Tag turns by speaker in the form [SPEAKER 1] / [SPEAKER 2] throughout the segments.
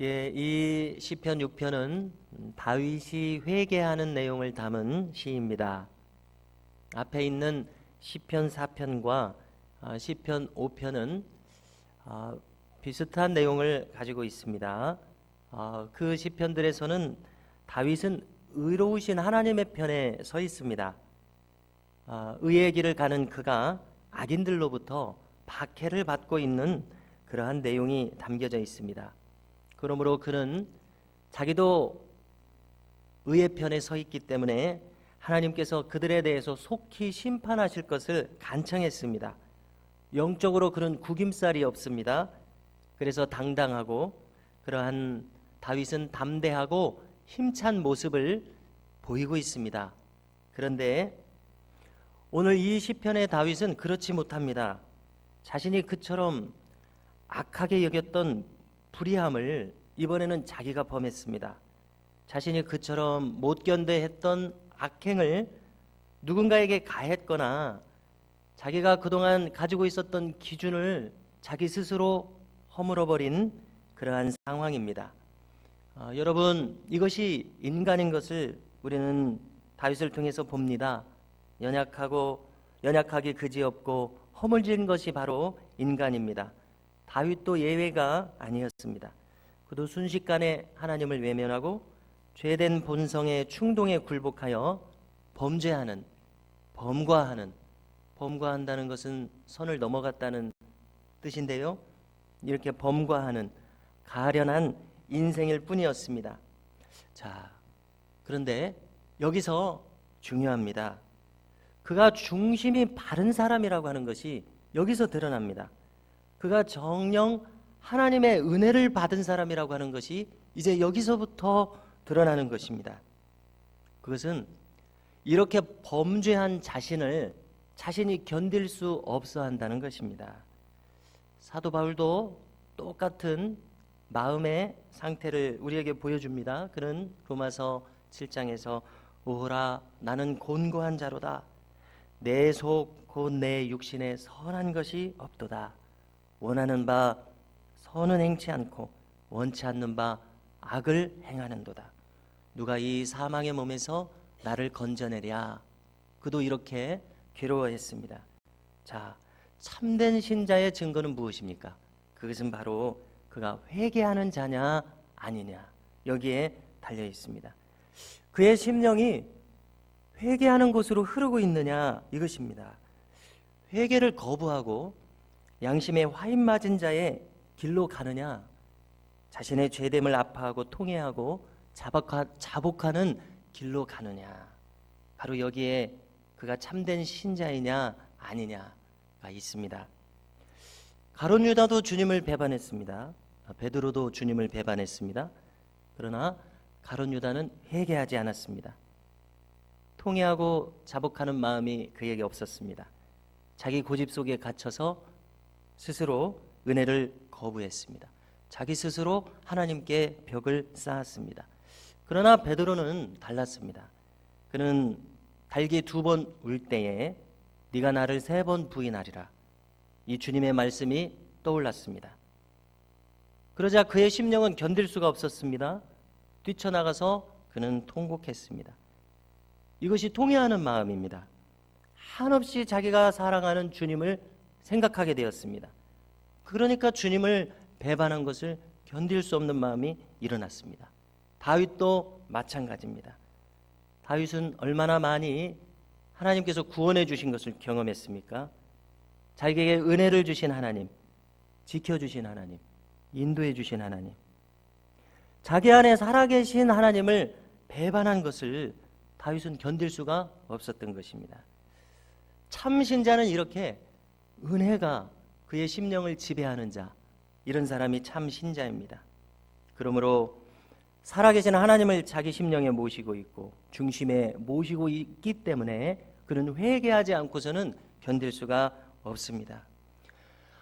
[SPEAKER 1] 예, 이 시편 6편은 다윗이 회개하는 내용을 담은 시입니다. 앞에 있는 시편 4편과 아, 시편 5편은 아, 비슷한 내용을 가지고 있습니다. 아, 그 시편들에서는 다윗은 의로우신 하나님의 편에 서 있습니다. 아, 의의 길을 가는 그가 악인들로부터 박해를 받고 있는 그러한 내용이 담겨져 있습니다. 그러므로 그는 자기도 의의 편에 서 있기 때문에 하나님께서 그들에 대해서 속히 심판하실 것을 간청했습니다. 영적으로 그는 구김살이 없습니다. 그래서 당당하고 그러한 다윗은 담대하고 힘찬 모습을 보이고 있습니다. 그런데 오늘 이 시편의 다윗은 그렇지 못합니다. 자신이 그처럼 악하게 여겼던 불의함을 이번에는 자기가 범했습니다. 자신이 그처럼 못 견뎌 했던 악행을 누군가에게 가했거나 자기가 그동안 가지고 있었던 기준을 자기 스스로 허물어버린 그러한 상황입니다. 아, 여러분 이것이 인간인 것을 우리는 다윗을 통해서 봅니다. 연약하고 연약하기 그지없고 허물진 것이 바로 인간입니다. 다윗도 예외가 아니었습니다. 그도 순식간에 하나님을 외면하고 죄된 본성의 충동에 굴복하여 범죄하는 범과하는 범과한다는 것은 선을 넘어갔다는 뜻인데요. 이렇게 범과하는 가련한 인생일 뿐이었습니다. 자, 그런데 여기서 중요합니다. 그가 중심이 바른 사람이라고 하는 것이 여기서 드러납니다. 그가 정령 하나님의 은혜를 받은 사람이라고 하는 것이 이제 여기서부터 드러나는 것입니다. 그것은 이렇게 범죄한 자신을 자신이 견딜 수 없어 한다는 것입니다. 사도 바울도 똑같은 마음의 상태를 우리에게 보여줍니다. 그는 로마서 7장에서 오라 나는 곤고한 자로다. 내 속 곧 내 육신에 선한 것이 없도다. 원하는 바 선은 행치 않고 원치 않는 바 악을 행하는도다. 누가 이 사망의 몸에서 나를 건져내랴. 그도 이렇게 괴로워했습니다. 자, 참된 신자의 증거는 무엇입니까? 그것은 바로 그가 회개하는 자냐 아니냐 여기에 달려 있습니다. 그의 심령이 회개하는 곳으로 흐르고 있느냐 이것입니다. 회개를 거부하고 양심에 화인 맞은 자의 길로 가느냐 자신의 죄됨을 아파하고 통회하고 자복하, 자복하 는 길로 가느냐 바로 여기에 그가 참된 신자이냐 아니냐가 있습니다. 가론 유다도 주님을 배반했습니다. 베드로도 주님을 배반했습니다. 그러나 가론 유다는 회개하지 않았습니다. 통회하고 자복하는 마음이 그에게 없었습니다. 자기 고집 속에 갇혀서 스스로 은혜를 거부했습니다. 자기 스스로 하나님께 벽을 쌓았습니다. 그러나 베드로는 달랐습니다. 그는 달기 두 번 울 때에 네가 나를 세 번 부인하리라. 이 주님의 말씀이 떠올랐습니다. 그러자 그의 심령은 견딜 수가 없었습니다. 뛰쳐나가서 그는 통곡했습니다. 이것이 통회하는 마음입니다. 한없이 자기가 사랑하는 주님을 생각하게 되었습니다. 그러니까 주님을 배반한 것을 견딜 수 없는 마음이 일어났습니다. 다윗도 마찬가지입니다. 다윗은 얼마나 많이 하나님께서 구원해 주신 것을 경험했습니까? 자기에게 은혜를 주신 하나님, 지켜 주신 하나님, 인도해 주신 하나님. 자기 안에 살아계신 하나님을 배반한 것을 다윗은 견딜 수가 없었던 것입니다. 참 신자는 이렇게 은혜가 그의 심령을 지배하는 자, 이런 사람이 참 신자입니다. 그러므로 살아계신 하나님을 자기 심령에 모시고 있고 중심에 모시고 있기 때문에 그는 회개하지 않고서는 견딜 수가 없습니다.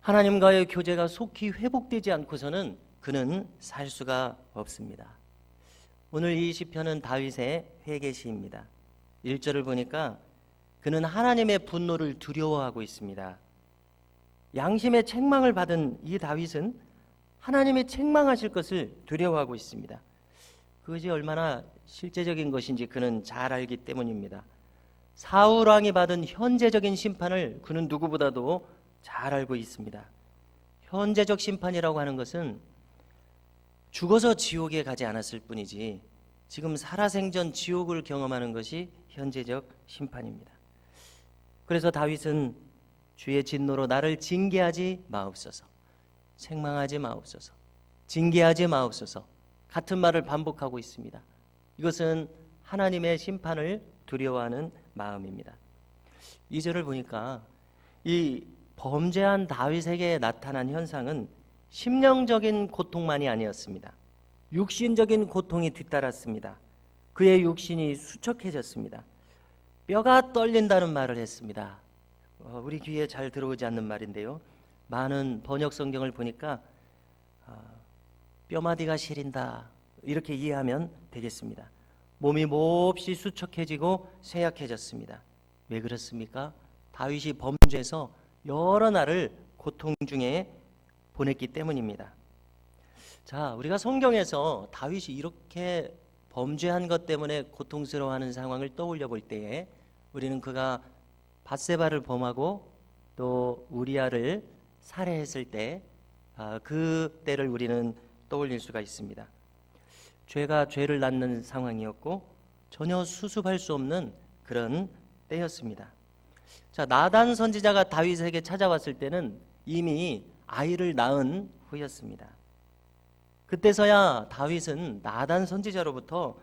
[SPEAKER 1] 하나님과의 교제가 속히 회복되지 않고서는 그는 살 수가 없습니다. 오늘 이 시편은 다윗의 회개 시입니다. 1절을 보니까 그는 하나님의 분노를 두려워하고 있습니다. 양심의 책망을 받은 이 다윗은 하나님이 책망하실 것을 두려워하고 있습니다. 그것이 얼마나 실제적인 것인지 그는 잘 알기 때문입니다. 사울 왕이 받은 현재적인 심판을 그는 누구보다도 잘 알고 있습니다. 현재적 심판이라고 하는 것은 죽어서 지옥에 가지 않았을 뿐이지 지금 살아생전 지옥을 경험하는 것이 현재적 심판입니다. 그래서 다윗은 주의 진노로 나를 징계하지 마옵소서. 책망하지 마옵소서. 징계하지 마옵소서. 같은 말을 반복하고 있습니다. 이것은 하나님의 심판을 두려워하는 마음입니다. 이 절을 보니까 이 범죄한 다윗에게 나타난 현상은 심령적인 고통만이 아니었습니다. 육신적인 고통이 뒤따랐습니다. 그의 육신이 수척해졌습니다. 뼈가 떨린다는 말을 했습니다. 어, 우리 귀에 잘 들어오지 않는 말인데요. 많은 번역 성경을 보니까 아, 뼈마디가 시린다 이렇게 이해하면 되겠습니다. 몸이 몹시 수척해지고 쇠약해졌습니다. 왜 그렇습니까? 다윗이 범죄해서 여러 날을 고통 중에 보냈기 때문입니다. 자, 우리가 성경에서 다윗이 이렇게 범죄한 것 때문에 고통스러워하는 상황을 떠올려 볼 때에 우리는 그가 바세바를 범하고 또 우리아를 살해했을 때 아, 그 때를 우리는 떠올릴 수가 있습니다. 죄가 죄를 낳는 상황이었고 전혀 수습할 수 없는 그런 때였습니다. 자, 나단 선지자가 다윗에게 찾아왔을 때는 이미 아이를 낳은 후였습니다. 그때서야 다윗은 나단 선지자로부터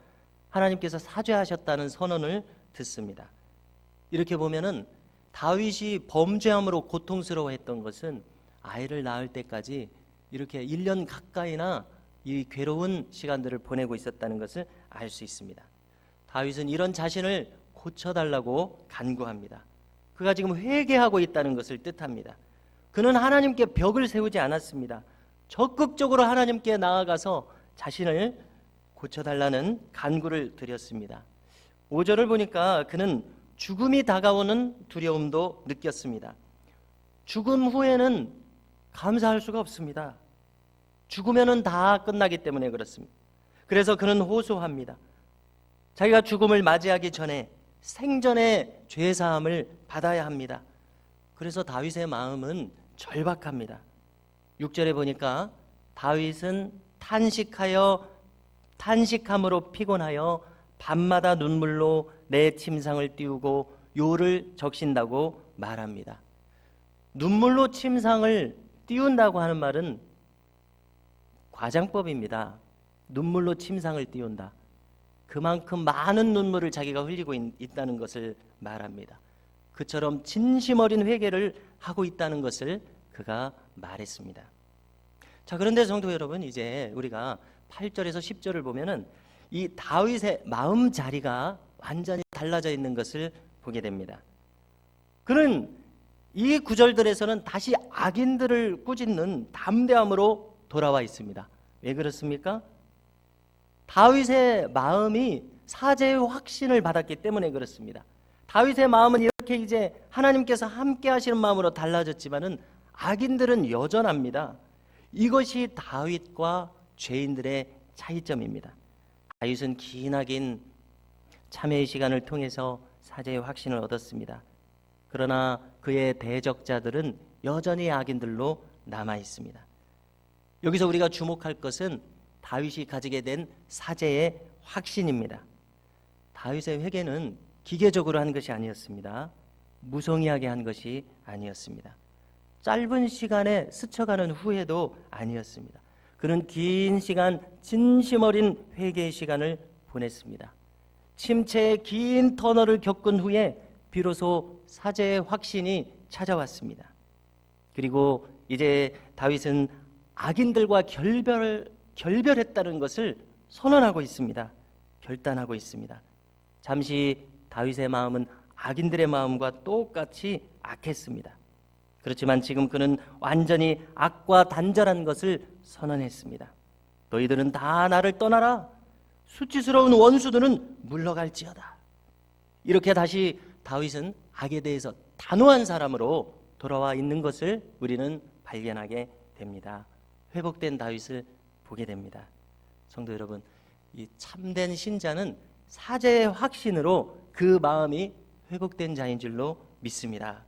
[SPEAKER 1] 하나님께서 사죄하셨다는 선언을 듣습니다. 이렇게 보면은 다윗이 범죄함으로 고통스러워했던 것은 아이를 낳을 때까지 이렇게 1년 가까이나 이 괴로운 시간들을 보내고 있었다는 것을 알 수 있습니다. 다윗은 이런 자신을 고쳐달라고 간구합니다. 그가 지금 회개하고 있다는 것을 뜻합니다. 그는 하나님께 벽을 세우지 않았습니다. 적극적으로 하나님께 나아가서 자신을 고쳐달라는 간구를 드렸습니다. 5절을 보니까 그는 죽음이 다가오는 두려움도 느꼈습니다. 죽음 후에는 감사할 수가 없습니다. 죽으면은 다 끝나기 때문에 그렇습니다. 그래서 그는 호소합니다. 자기가 죽음을 맞이하기 전에 생전에 죄 사함을 받아야 합니다. 그래서 다윗의 마음은 절박합니다. 6절에 보니까 다윗은 탄식하여 탄식함으로 피곤하여 밤마다 눈물로 내 침상을 띄우고 요를 적신다고 말합니다. 눈물로 침상을 띄운다고 하는 말은 과장법입니다. 눈물로 침상을 띄운다. 그만큼 많은 눈물을 자기가 흘리고 있, 다는 것을 말합니다. 그처럼 진심 어린 회개를 하고 있다는 것을 그가 말했습니다. 자, 그런데 성도 여러분, 이제 우리가 8절에서 10절을 보면은 이 다윗의 마음 자리가 완전히 달라져 있는 것을 보게 됩니다. 그는 이 구절들에서는 다시 악인들을 꾸짖는 담대함으로 돌아와 있습니다. 왜 그렇습니까? 다윗의 마음이 사제의 확신을 받았기 때문에 그렇습니다. 다윗의 마음은 이렇게 이제 하나님께서 함께 하시는 마음으로 달라졌지만은 악인들은 여전합니다. 이것이 다윗과 죄인들의 차이점입니다. 다윗은 기나긴 참회의 시간을 통해서 사제의 확신을 얻었습니다. 그러나 그의 대적자들은 여전히 악인들로 남아 있습니다. 여기서 우리가 주목할 것은 다윗이 가지게 된 사제의 확신입니다. 다윗의 회개는 기계적으로 한 것이 아니었습니다. 무성의하게 한 것이 아니었습니다. 짧은 시간에 스쳐가는 후회도 아니었습니다. 그는 긴 시간 진심 어린 회개의 시간을 보냈습니다. 침체의 긴 터널을 겪은 후에 비로소 사제의 확신이 찾아왔습니다. 그리고 이제 다윗은 악인들과 결별 결별했다는 것을 선언하고 있습니다. 결단하고 있습니다. 잠시 다윗의 마음은 악인들의 마음과 똑같이 악했습니다. 그렇지만 지금 그는 완전히 악과 단절한 것을 선언했습니다. 너희들은 다 나를 떠나라. 수치스러운 원수들은 물러갈지어다. 이렇게 다시 다윗은 악에 대해서 단호한 사람으로 돌아와 있는 것을 우리는 발견하게 됩니다. 회복된 다윗을 보게 됩니다. 성도 여러분, 이 참된 신자는 사제의 확신으로 그 마음이 회복된 자인 줄로 믿습니다.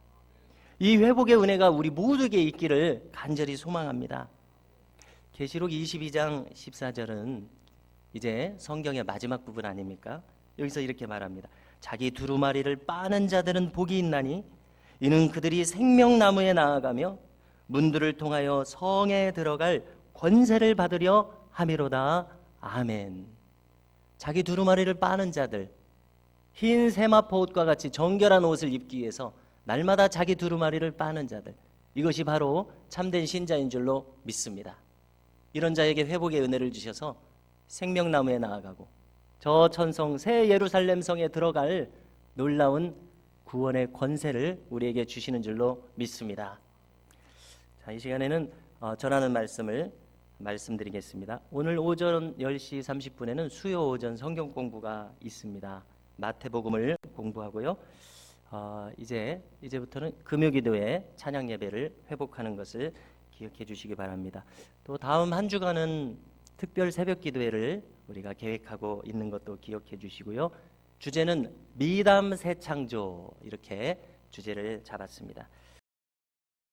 [SPEAKER 1] 이 회복의 은혜가 우리 모두에게 있기를 간절히 소망합니다. 계시록 22장 14절은 이제 성경의 마지막 부분 아닙니까? 여기서 이렇게 말합니다. 자기 두루마리를 빠는 자들은 복이 있나니 이는 그들이 생명나무에 나아가며 문들을 통하여 성에 들어갈 권세를 받으려 함이로다. 아멘. 자기 두루마리를 빠는 자들 흰 세마포 옷과 같이 정결한 옷을 입기 위해서 날마다 자기 두루마리를 빠는 자들 이것이 바로 참된 신자인 줄로 믿습니다. 이런 자에게 회복의 은혜를 주셔서 생명나무에 나아가고 저 천성 새 예루살렘 성에 들어갈 놀라운 구원의 권세를 우리에게 주시는 줄로 믿습니다. 자, 이 시간에는 어, 전하는 말씀을 말씀드리겠습니다. 오늘 오전 10시 30분에는 수요 오전 성경 공부가 있습니다. 마태복음을 공부하고요. 어, 이제 이제부터는 금요기도에 찬양 예배를 회복하는 것을 기억해 주시기 바랍니다. 또 다음 한 주간은 특별 새벽 기도회를 우리가 계획하고 있는 것도 기억해 주시고요. 주제는 미담 새 창조 이렇게 주제를 잡았습니다.